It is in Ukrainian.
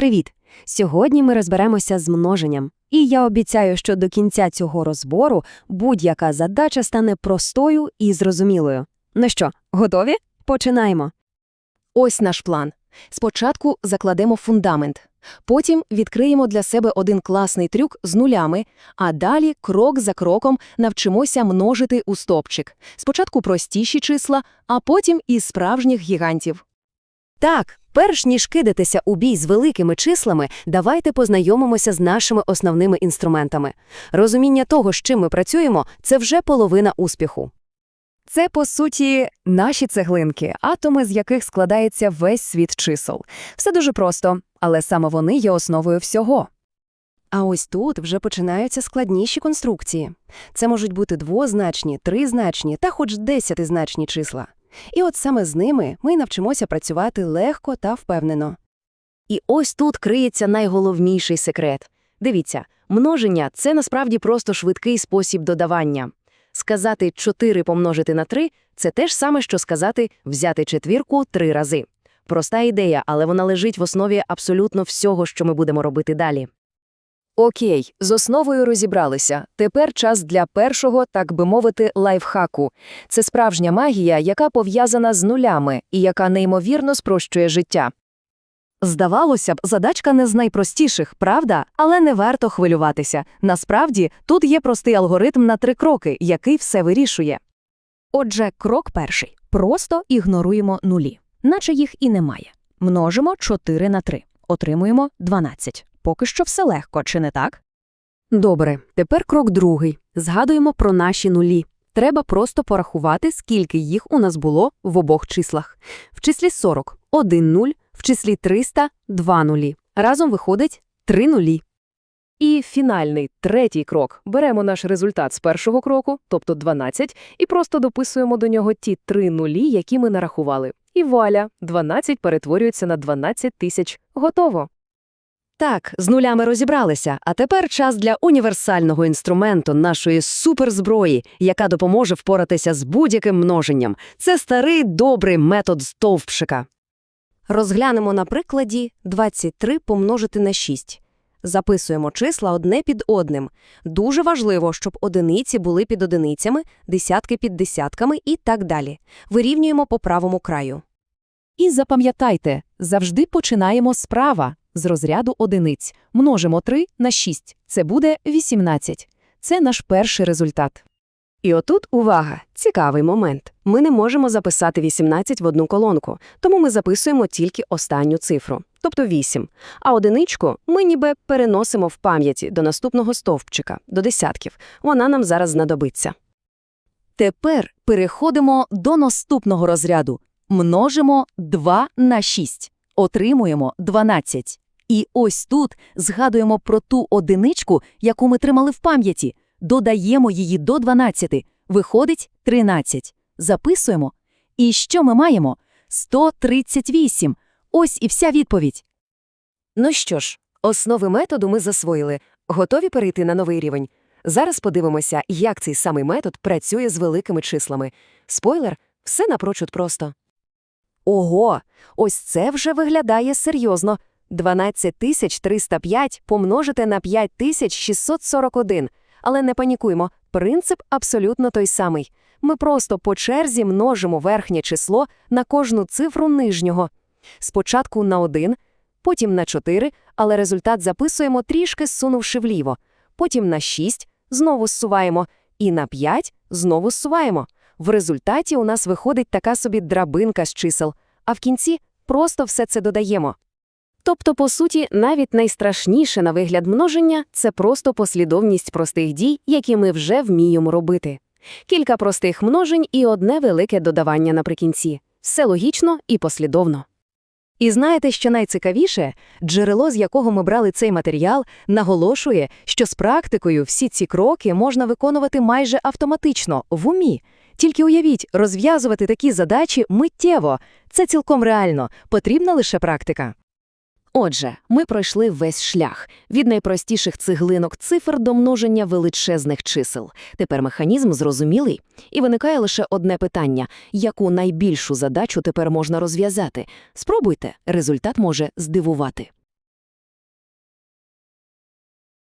Привіт! Сьогодні ми розберемося з множенням. І я обіцяю, що до кінця цього розбору будь-яка задача стане простою і зрозумілою. Ну що, готові? Починаємо. Ось наш план. Спочатку закладемо фундамент, потім відкриємо для себе один класний трюк з нулями, а далі крок за кроком навчимося множити у стопчик. Спочатку простіші числа, а потім і справжніх гігантів. Так, перш ніж кидатися у бій з великими числами, давайте познайомимося з нашими основними інструментами. Розуміння того, з чим ми працюємо, це вже половина успіху. Це, по суті, наші цеглинки, атоми, з яких складається весь світ чисел. Все дуже просто, але саме вони є основою всього. А ось тут вже починаються складніші конструкції. Це можуть бути двозначні, тризначні та хоч десятизначні числа. І от саме з ними ми навчимося працювати легко та впевнено. І ось тут криється найголовніший секрет. Дивіться, множення – це насправді просто швидкий спосіб додавання. Сказати 4 помножити на 3 – це те ж саме, що сказати взяти четвірку три рази. Проста ідея, але вона лежить в основі абсолютно всього, що ми будемо робити далі. Окей, з основою розібралися. Тепер час для першого, так би мовити, лайфхаку. Це справжня магія, яка пов'язана з нулями і яка неймовірно спрощує життя. Здавалося б, задачка не з найпростіших, правда? Але не варто хвилюватися. Насправді, тут є простий алгоритм на три кроки, який все вирішує. Отже, крок перший. Просто ігноруємо нулі, наче їх і немає. Множимо 4 на 3. Отримуємо 12. Поки що все легко, чи не так? Добре, тепер крок другий. Згадуємо про наші нулі. Треба просто порахувати, скільки їх у нас було в обох числах. В числі 40 – 1 нуль, в числі 300 – 2 нулі. Разом виходить 3 нулі. І фінальний, третій крок. Беремо наш результат з першого кроку, тобто 12, і просто дописуємо до нього ті три нулі, які ми нарахували. І вуаля, 12 перетворюється на 12 тисяч. Готово. Так, з нулями розібралися, а тепер час для універсального інструменту нашої суперзброї, яка допоможе впоратися з будь-яким множенням. Це старий добрий метод стовпчика. Розглянемо на прикладі 23 помножити на 6. Записуємо числа одне під одним. Дуже важливо, щоб одиниці були під одиницями, десятки під десятками і так далі. Вирівнюємо по правому краю. І запам'ятайте, завжди починаємо справа, з розряду одиниць. Множимо 3 на 6. Це буде 18. Це наш перший результат. І отут увага, цікавий момент. Ми не можемо записати 18 в одну колонку, тому ми записуємо тільки останню цифру, тобто 8. А одиничку ми ніби переносимо в пам'яті до наступного стовпчика, до десятків. Вона нам зараз знадобиться. Тепер переходимо до наступного розряду. Множимо 2 на 6. Отримуємо 12. І ось тут згадуємо про ту одиничку, яку ми тримали в пам'яті. Додаємо її до 12. Виходить 13. Записуємо. І що ми маємо? 138. Ось і вся відповідь. Ну що ж, основи методу ми засвоїли. Готові перейти на новий рівень? Зараз подивимося, як цей самий метод працює з великими числами. Спойлер, все напрочуд просто. Ого, ось це вже виглядає серйозно. 12305 помножити на 5641. Але не панікуймо, принцип абсолютно той самий. Ми просто по черзі множимо верхнє число на кожну цифру нижнього. Спочатку на 1, потім на 4, але результат записуємо трішки зсунувши вліво. Потім на 6, знову зсуваємо, і на 5 знову зсуваємо. В результаті у нас виходить така собі драбинка з чисел, а в кінці просто все це додаємо. Тобто, по суті, навіть найстрашніше на вигляд множення це просто послідовність простих дій, які ми вже вміємо робити. Кілька простих множень і одне велике додавання наприкінці. Все логічно і послідовно. І знаєте, що найцікавіше? Джерело, з якого ми брали цей матеріал, наголошує, що з практикою всі ці кроки можна виконувати майже автоматично, в умі. Тільки уявіть, розв'язувати такі задачі миттєво. Це цілком реально, потрібна лише практика. Отже, ми пройшли весь шлях від найпростіших цеглинок цифр до множення величезних чисел. Тепер механізм зрозумілий. І виникає лише одне питання: яку найбільшу задачу тепер можна розв'язати? Спробуйте, результат може здивувати.